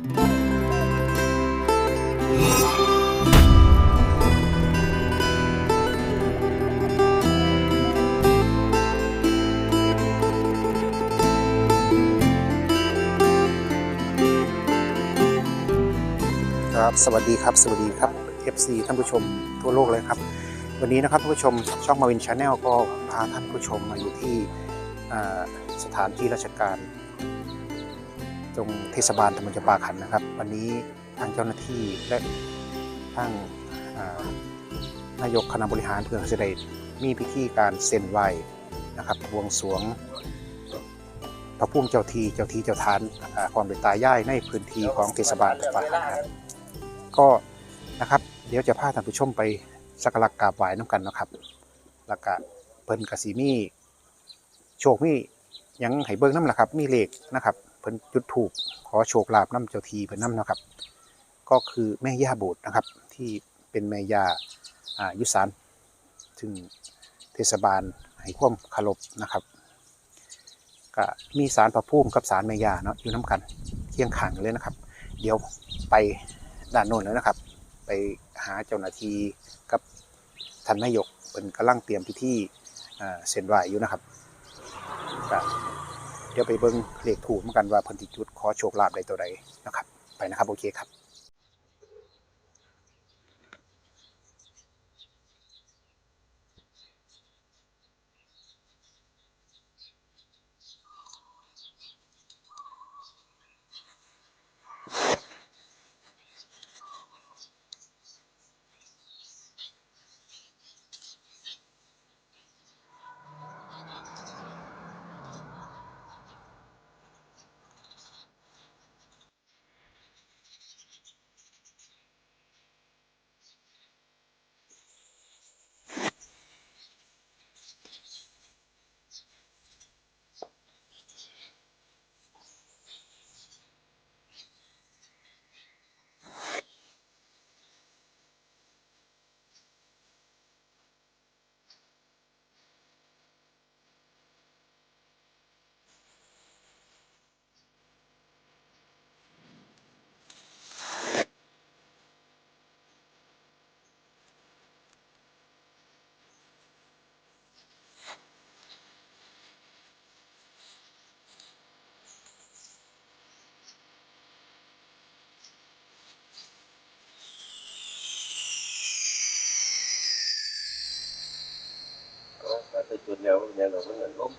ครับสวัสดีครับ สวัสดีครับ FC ท่านผู้ชมทั่วโลกเลยครับ วันนี้นะครับท่านผู้ชมช่องมาวินชาแนลก็พาท่านผู้ชมมาอยู่ที่สถานที่ราชการ ตรงเทศบาลตำบลจำปาขันนะครับ วันนี้ทางเจ้าหน้าที่และทางนายกคณะบริหารเพื่อจะได้มีพิธีการเซ็นไหวนะครับบวงสรวงพระพุ่มเจ้าทีเจ้าทีเจ้าทานความเป็นตายายในพื้นที่ของเทศบาลตำบลจำปาขันครับก็นะครับเดี๋ยวจะพาท่านผู้ชมไปสักการะกราบไหว้น้ำกันนะครับแล้วก็เพิ่นกสีมีโชคมียังให้เบิ่งน้ำละครับ มีเลขนะครับ เพิ่นจุดถูกขอโชคลาภน้ำเจ้าทีเพิ่นน้ำนะครับ ก็คือแม่ย่าโบสถ์นะครับ ที่เป็นแม่ย่าอ่ายุสานถึงเทศบาลให้ความคารพนะครับก็มีสารพระภูมิกับสารแม่ย่าเนาะอยู่น้ำกันเคียงข้างกันเลยนะครับ เดี๋ยวไปด้านโน้นแล้วนะครับ ไปหาเจ้าหน้าที่กับท่านนายกเป็นกำลังเตรียมพิธีเส้นไหวอยู่นะครับก็ เดี๋ยวไปเบิ้งเลขถูกเหมือนกันว่าเพันธิจุดขอโชคลาภใดตัวใดนะครับ ไปนะครับโอเคครับ ถ้าไปจุดแล้วเนี่ยเราก็เงินล้ม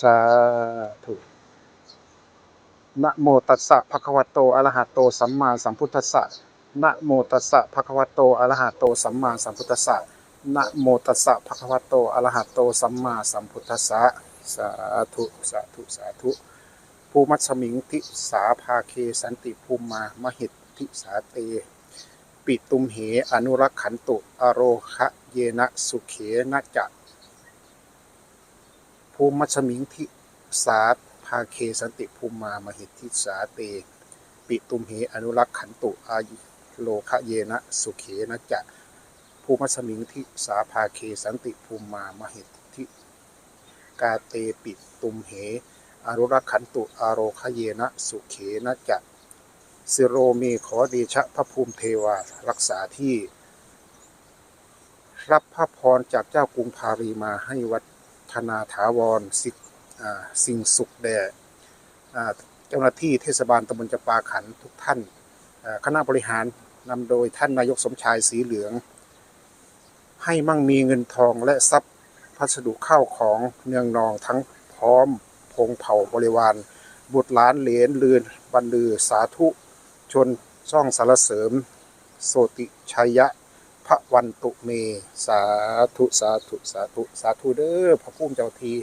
สาธุนะโมตัสสะภะคะวะโตอะระหะโตสัมมาสัมพุทธัสสะนะโมตัสสะภะคะวะโตอะระหะโตสัมมาสัมพุทธัสสะนะโมตัสสะภะคะวะโตอะระหะโตสัมมาสัมพุทธัสสะสาธุสาธุสาธุ ภูมัสมิงทิสาภาเคสันติภูมามหิตทิสาเต ปิตุมเหอนุรักขันตุอโรคะเยนะสุเขนะจะภูมิมัชมิงทิสาภาเคสันติภูมามหิทิสาเต ปิตุมเหอนุรักขันตุอาโลคะเยนะสุเขนะจะภูมิมัชมิงทิสาภาเคสันติภูมามหิทธิกาเตปิตุมเห อนุรักขันตุอาโรคะเยนะสุเขนะจะสิโรเมขอเดชะพระภูมิเทวารักษาที่ รับพระพรจากเจ้ากรุงพารีมาให้วัดธนาถาวรสิอ่าสิ่งสุขแด่เจ้าหน้าที่เทศบาลตำบลจปาขันทุกท่านคณะบริหารนำโดยท่านนายกสมชายสีเหลือง ให้มั่งมีเงินทองและทรัพย์พัสดุเข้าวของเนืองนองทั้งพร้อม พงเผ่าบริวาร บุตรหลานเหลนลืนบรรลือสาธุ ชนช่องสารเสริม โสติชัยยะพระวันตุเม สาธุ สาธุ สาธุ สาธุเด้อพระพุ่มเจ้าที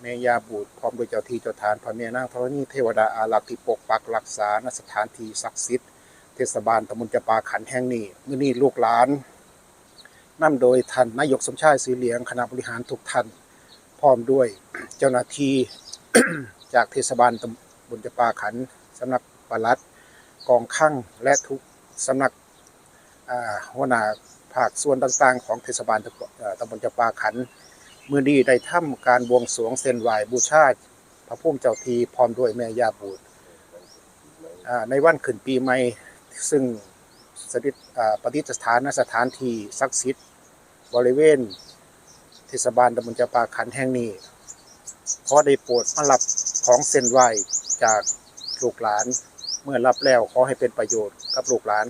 เมยาบูตรพร้อมด้วยเจ้าทีเจ้าทานพระแม่นางธรณีเทวดาอารักษ์ที่ปกปักรักษาณสถานที่ศักดิ์สิทธิ์เทศบาลตำบลจปาขันแห่งนี้มื้อนี้ลูกหลานนำโดยท่านนายกสมชายสีเหลียงคณะบริหารทุกท่าน ร้อมด้วยเจ้าหน้าที่จากเทศบาลตำบลจปาขันสำนักปลัดกองข้างและทุกสำนักอ่าหัวหน้าภาคส่วนต่างๆ ของเทศบาลตำบลเจปาขันมือดีได้ทำการบวงสรวงเส้นไหวบูชาพระพุ่มเจ้าทีพร้อมด้วยแม่ยาบูตรในวันขึ้นปีใหม่ซึ่งสถิตประดิษฐานสถานที่ศักดิ์สิทธิ์บริเวณ เทศบาลตำบลจำปาขันแห่งนี้ขอได้โปรดมารับของเส้นไหวจากลูกหลาน เมื่อรับแล้วขอให้เป็นประโยชน์กับลูกหลาน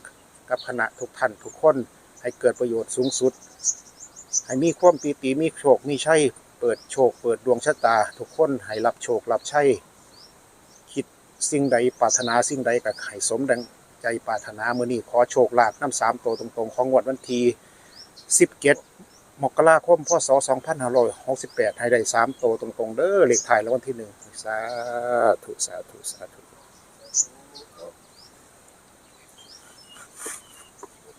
กับคณะทุกท่านทุกคนให้เกิดประโยชน์สูงสุด ให้มีความปีติมีโชคมีชัยเปิดโชค เปิดดวงชะตา ทุกคนให้รับโชครับชัยคิดสิ่งใดปรารถนาสิ่งใดกับให้สมดังใจปรารถนาเมื่อนี้ขอโชคลาภน้ำสามโตวตรงๆ ของงวดวันที่สิบเกต มกราคมพศ2568 ให้ได้สามโตตรงๆ เด้อเลขถ่ายแล้ววันที่หนึ่งสาธุสาธุสาธุ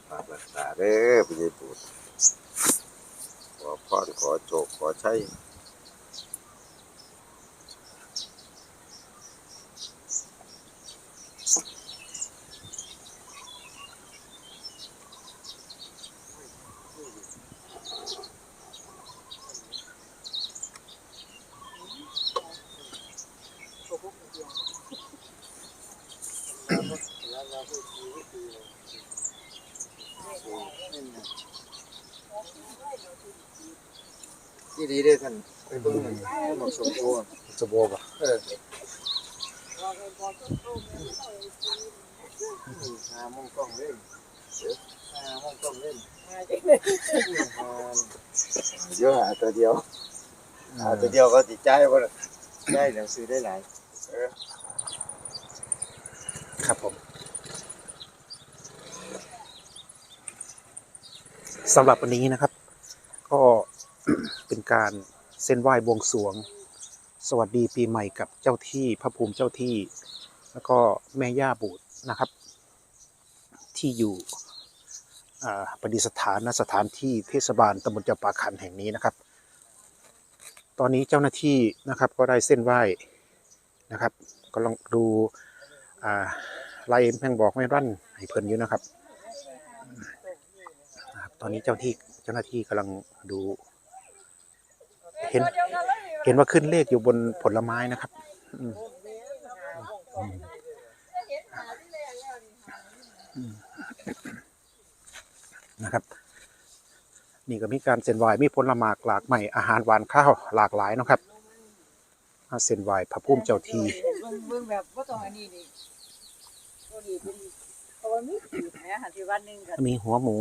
ปากรักษาเด้อพี่ปูดขอพรขอโชคขอใช้ ที่ดีได้ท่านไปเบิ่งมันเหมาะสมตัวสมบูรณ์ป่ะเออหามุมกล้องเล่นหามุมกล้องเล่นเยอะหาตัวเดียวหาตัวเดียวก็ติดใจบ่ล่ะได้หนังสือได้หลาย ครับผมสำหรับวันนี้นะครับ ก็เป็นการเส้นไหว้บวงสวง สวัสดีปีใหม่กับเจ้าที่พระภูมิเจ้าที่ แล้วก็แม่ย่าบูตรนะครับ ที่อยู่ประดิษฐานณสถานที่เทศบาลตำบลจำปาขันแห่งนี้นะครับ ตอนนี้เจ้าหน้าที่นะครับก็ได้เส้นไหว้ นะครับกำลังดูอ่าไล่แมงบอกไม่รั่นให้เพิ่นอยู่นะครับ ตอนนี้เจ้าที่เจ้าหน้าที่กำลังดู เห็นเห็นว่าขึ้นเลขอยู่บนผลไม้นะครับนะครับ นี่ก็มีการเส้นไวมีผลไม้หลากใหม่อาหารหวานข้าวหลากหลายนะครับ มาเส้นไหวพระพุ่มเจ้าทีเบิ่งเบิ่งแบบบ่ต้องอันนี้นี่บ่ดีเป็นเพราะว่ามีสีแหมหันที่วันหนึงก็มีหัวหมู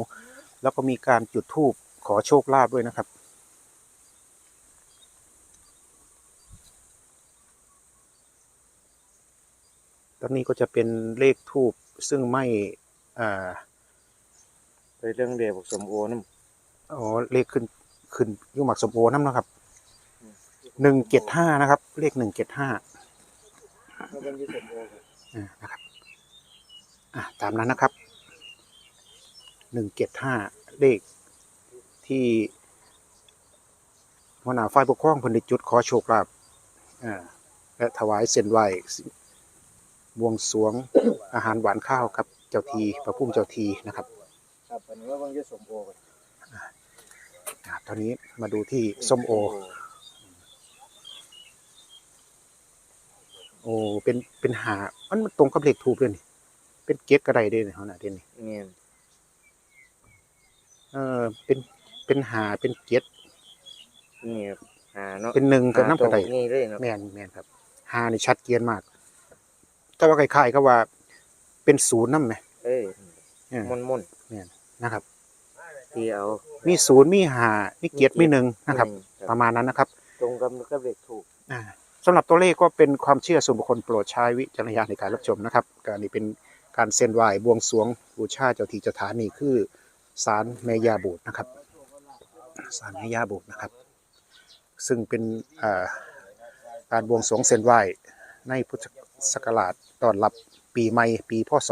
แล้วก็มีการจุดธูปขอโชคลาภด้วยนะครับ ตอนนี้ก็จะเป็นเลขทูปซึ่งไม่อ่าไปเรื่องเดียวสมโอน้อ๋อเลขขึ้นขึ้นอยุ่หมักสมโอน้ำนะครับ หนึ่งเจ็ดห้านะครับ เลขหนึ่งเจ็ดห้าำแล้วมันยี่สมโอกันอ่านะครับอะตามนั้นนะครับหนึ่งเจ็ดห้าเลขที่หัวหน้าฝ่ายปกครองเพันธิจุดขอโชคลาภอ่าและถวายเส้นไหวบวงสรวงอาหารหวานข้าวครับเจ้าทีพระพุ่มเจ้าทีนะครับครับอันนี้ว่ามันยี่สมโอกันอ่าตอนนี้มาดูที่ส้มโอ โอ้เป็นเป็นหามันมันตรงกับเลขทูบเลยนี่เป็นเกตกระไดเด้เนี่ยเขาน่ะเด่นนี่เงี้ยเออเป็นเป็นหาเป็นเกตนี่หาเนาะเป็นหนึ่งกับน้ำกระไดนี่เลยเนาะแม่นแม่นครับหานี่ชัดเจนมาก แต่ว่าคล้ายๆก็ว่า เป็นศูนย์นั่นไหมเอ้ยเออมนมนนะครับๆที่เอามีศูนย์มีหามีเกตมีหนึ่งนะครับคปรับระมาณนั้นนะครับ ตรงกับกับเลขถูกอ่า สำหรับตัวเลขก็เป็นความเชื่อส่วนบุคคลโปรดใช้วิจารณญาณในการรับชมนะครับการนี้เป็นการเส้นไหว้บวงสรวงบูชาเจ้าที่เจ้าทานนี่คือศาลแม่ยาบูตรนะครับศาลแม่ยาบูตรนะครับ ซึ่งเป็นการบวงสรวงเส้นไหว้ในพุทธศักราชตอนรับปีใหม่ปีพศ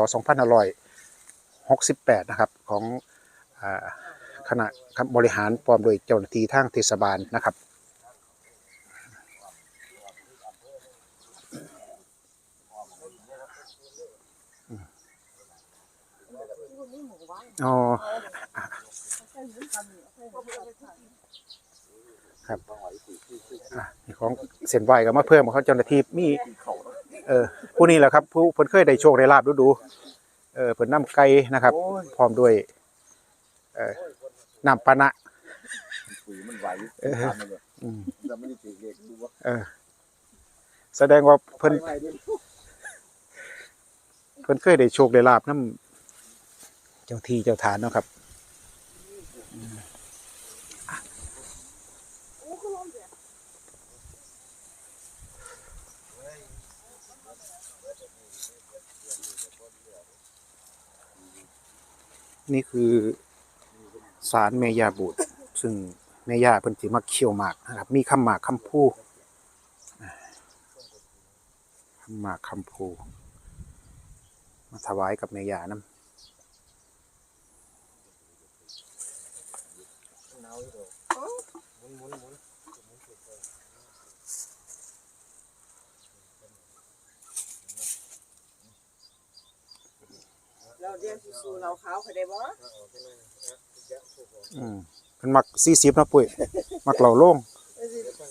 2568 นะครับของอคณะบริหารพร้อมโดยเจ้าหน้าที่ทางเทศบาลนะครับ มีหมู่บ้าน อ๋อใส่หมุนกันนี่ใส่หมุนกันอะนี่ของเส้นไหวก็มาเพิ่มเขาเจ้าหน้าที่มี เออผู้นี้แหละครับ ผู้เพิ่นเคยได้โชคได้ลาบดูดูเออเพิ่นนำไก่นะครับ พร้อมด้วย เออน้ำปานะคุยมันไหวเอออืมจะไม่ได้ถือเลขดูว่าเออ แสดงว่าเพิ่นเพิ่นเคยได้โชคได้ลาบน้ำ เจ้าที่เจ้าฐานเนาะครับนี่คือสารเมยาบุตรซึ่งแม่ย่าเพิ่นสิมาเคี่ยวหมากนะครับ มีคำหมากคำพูคำหมากคำพูมาถวายกับแม่ย่านํ เราเรียนสู่เราขาวเขาได้บ่อืมเพิ่นมัก40นะปุ้ยมักเหล่าโล่ง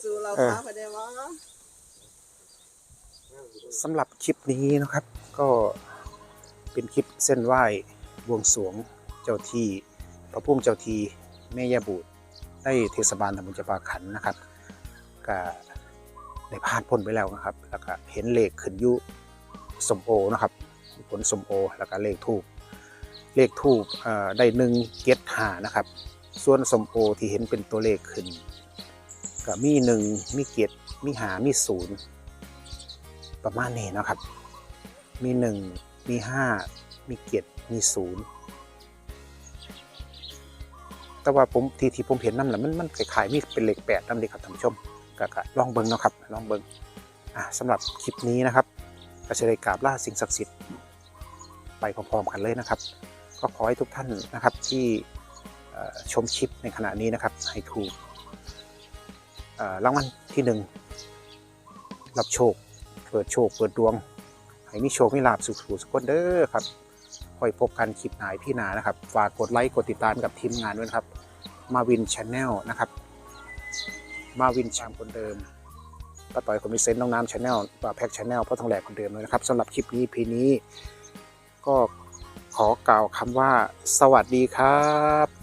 สูเราขาวเขาได้บ่สำหรับคลิปนี้นะครับ ก็เป็นคลิปเส้นไหว้บวงสรวงเจ้าที่พระพุ่มเจ้าทีแม่ย่าบูด ได้เทศบาลตำบลจำปาขันนะครับก็ได้ผ่านพ้นไปแล้วนะครับ แล้วก็เห็นเลขขึ้นยุสมโอนะครับผลสมโอแล้วก็เลขทูบเลขทูบได้หนึ่งเกตหานะครับ ส่วนสมโอที่เห็นเป็นตัวเลขขึ้นก็มีหนึ่งมีเกตมีหามีศูนย์ประมาณนี้นะครับ มีหนึ่งมีห้ามีเกตมีศูนย์ แต่ว่าผมที่ที่ผมเห็นนั่นแหละมันมันคล้ายๆมีเป็นเหลขแปดนั่นเองครับท่านผู้ชมก็ลองเบิ้งนะครับลองเบิ้งสำหรับคลิปนี้นะครับก็จะได้กราบล่าสิ่งศักดิ์สิทธิ์ไปพร้อมๆกันเลยนะครับ ก็ขอให้ทุกท่านนะครับที่ชมคลิปในขณะนี้นะครับ ให้ถูกรางวัลที่หนึ่งรับโชค เปิดโชค เปิดดวง ให้มีโชคมีลาบสุขสุขสุขคนเด้อครับ คอยพบกันคลิปหนายพี่นานะครับ ฝากกดไลค์กดติดตามกับทีมงานด้วยครับ มาวินชาแนลนะครับ มาวินชามคนเดิมป้าต่อยคนมีเซนต์น้องน้ำชาแนลป้าแพ็กชาแนลพ่อทองแหลกคนเดิมเลยนะครับสำหรับคลิปนี้พีนี้ ก็ขอกล่าวคำว่า สวัสดีครับ